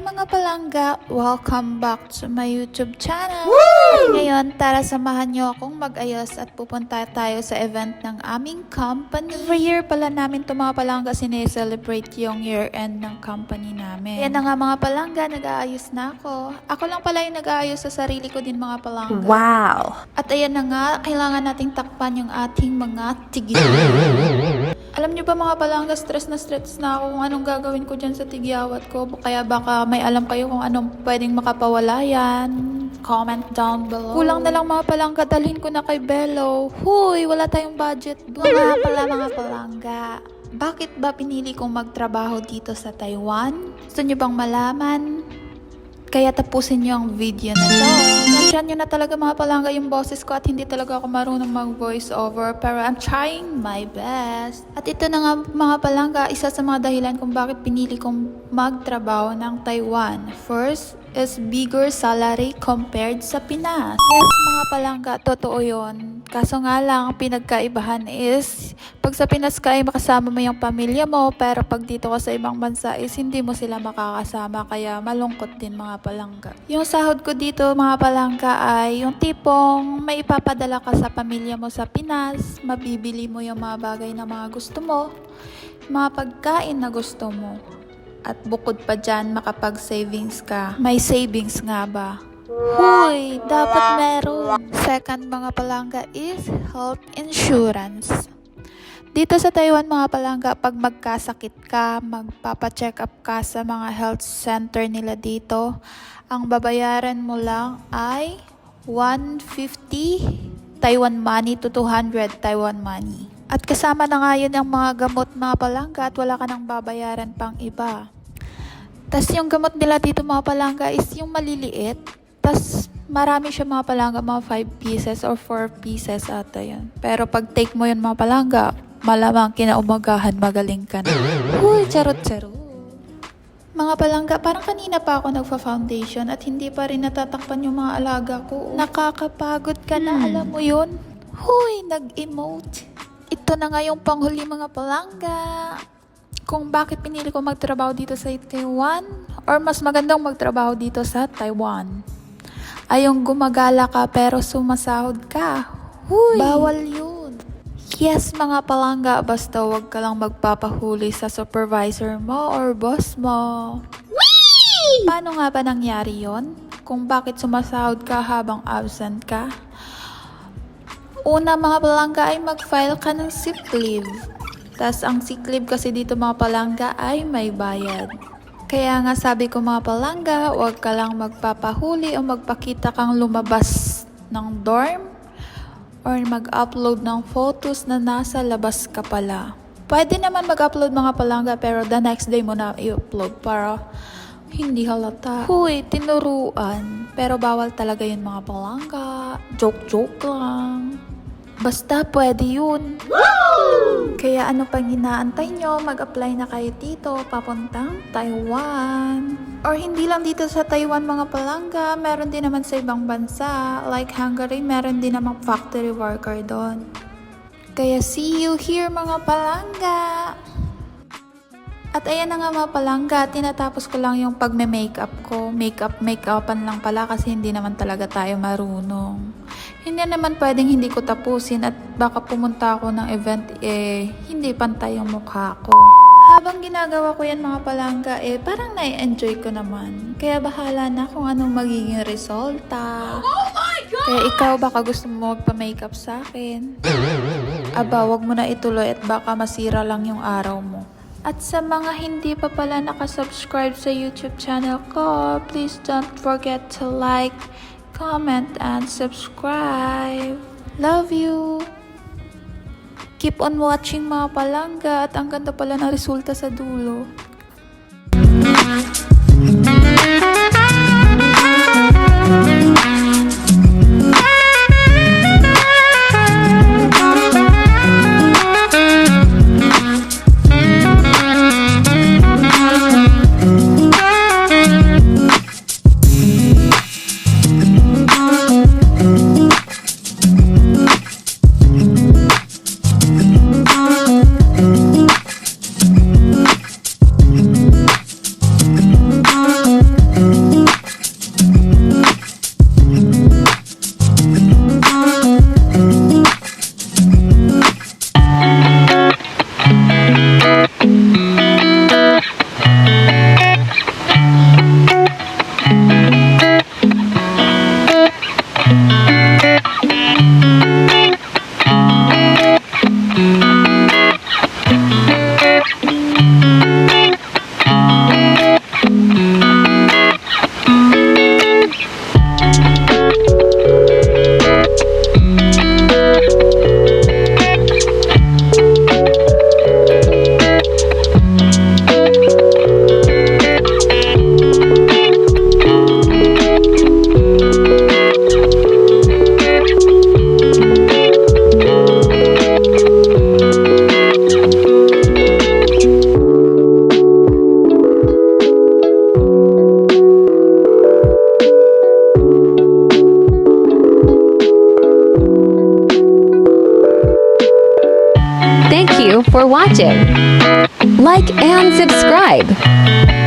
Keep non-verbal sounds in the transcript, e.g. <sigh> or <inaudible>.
palangga! Welcome back to my YouTube channel! At ngayon, tara samahan niyo akong mag-ayos at pupunta tayo sa event ng aming company. Every year pala namin ito mga palangga sineselebrate yung year-end ng company namin. Yan na nga mga palangga, nag-aayos na ako. Ako lang pala yung nag-aayos sa sarili ko din mga palangga. Wow! At ayan na nga, kailangan nating takpan yung ating mga tigil. <laughs> Alam niyo ba mga palangga, stress na stress na ako kung anong gagawin ko dyan sa tigyawat ko. Kaya baka may alam kayo kung anong pwedeng makapawala yan. Comment down below. Kulang na lang mga palangga, dalhin ko na kay Bello. Huy, wala tayong budget. Nga pala mga palangga. Bakit ba pinili kong magtrabaho dito sa Taiwan? Gusto niyo bang malaman? Kaya tapusin niyo ang video na to. Nandiyan niyo na talaga mga palangga yung boses ko at hindi talaga ako marunong mag voice over pero I'm trying my best. At ito na nga mga palangga, isa sa mga dahilan kung bakit pinili kong magtrabaho ng Taiwan. First is bigger salary compared sa Pinas. Yes mga palangga, totoo yon. Kaso nga lang, ang pinagkaibahan is, pag sa Pinas ka ay makasama mo yung pamilya mo, pero pag dito ka sa ibang bansa is hindi mo sila makakasama, kaya malungkot din mga palangga. Yung sahod ko dito mga palangga ay yung tipong may ipapadala ka sa pamilya mo sa Pinas, mabibili mo yung mga bagay na mga gusto mo, mga pagkain na gusto mo. At bukod pa dyan, makapag-savings ka. May savings nga ba? Huy, dapat meron. Second mga palangga is health insurance. Dito sa Taiwan mga palangga, pag magkasakit ka, magpapacheck up ka sa mga health center nila dito, ang babayaran mo lang ay 150 Taiwan money to 200 Taiwan money. At kasama na nga yun ang mga gamot mga palangga at wala ka nang babayaran pang iba. Tapos yung gamot nila dito mga palangga is yung maliliit. Tapos marami siya mga palangga, mga 5 pieces or 4 pieces ata yun. Pero pag take mo yun mga palangga, malamang kinaumagahan magaling ka na. Uy, charot-charot. Mga palangga, parang kanina pa ako nagfa-foundation at hindi pa rin natatakpan yung mga alaga ko. Nakakapagod ka na, alam mo yun? Huy, nag-emote. Ito na nga yung panghuli mga palangga kung bakit pinili ko magtrabaho dito sa Taiwan or mas magandang magtrabaho dito sa Taiwan. Ay yung gumagala ka pero sumasahod ka. Huy! Bawal yun. Yes, mga palangga, basta wag ka lang magpapahuli sa supervisor mo or boss mo. Paano nga ba nangyari yon? Kung bakit sumasahod ka habang absent ka? Una mga palangga ay mag-file ka ng sick leave. Tas ang sick leave kasi dito mga palangga ay may bayad. Kaya nga sabi ko mga palangga, huwag ka lang magpapahuli o magpakita kang lumabas ng dorm or mag-upload ng photos na nasa labas ka pala. Pwede naman mag-upload mga palangga pero the next day mo na i-upload para hindi halata. Huy, tinuruan. Pero bawal talaga yun mga palangga. Joke-joke lang. Basta pwede yun. Kaya ano pang inaantay nyo, mag-apply na kayo dito, papuntang Taiwan. Or hindi lang dito sa Taiwan mga palangga, meron din naman sa ibang bansa. Like Hungary, meron din namang factory worker doon. Kaya see you here mga palangga! At ayan na nga mga palangga, tinatapos ko lang yung pagme-makeup ko. Makeup, makeupan lang pala kasi hindi naman talaga tayo marunong. Hindi naman pwedeng hindi ko tapusin at baka pumunta ako ng event eh hindi pantay yung mukha ko. Habang ginagawa ko yan mga palangga eh parang nai-enjoy ko naman. Kaya bahala na kung anong magiging resulta. Kaya ikaw baka gusto mo magpa-makeup sa akin. Aba, wag mo na ituloy at baka masira lang yung araw mo. At sa mga hindi pa pala nakasubscribe sa YouTube channel ko, please don't forget to like, comment, and subscribe. Love you! Keep on watching mga palangga at ang ganda pala ng resulta sa dulo. Thank you for watching. Like and subscribe.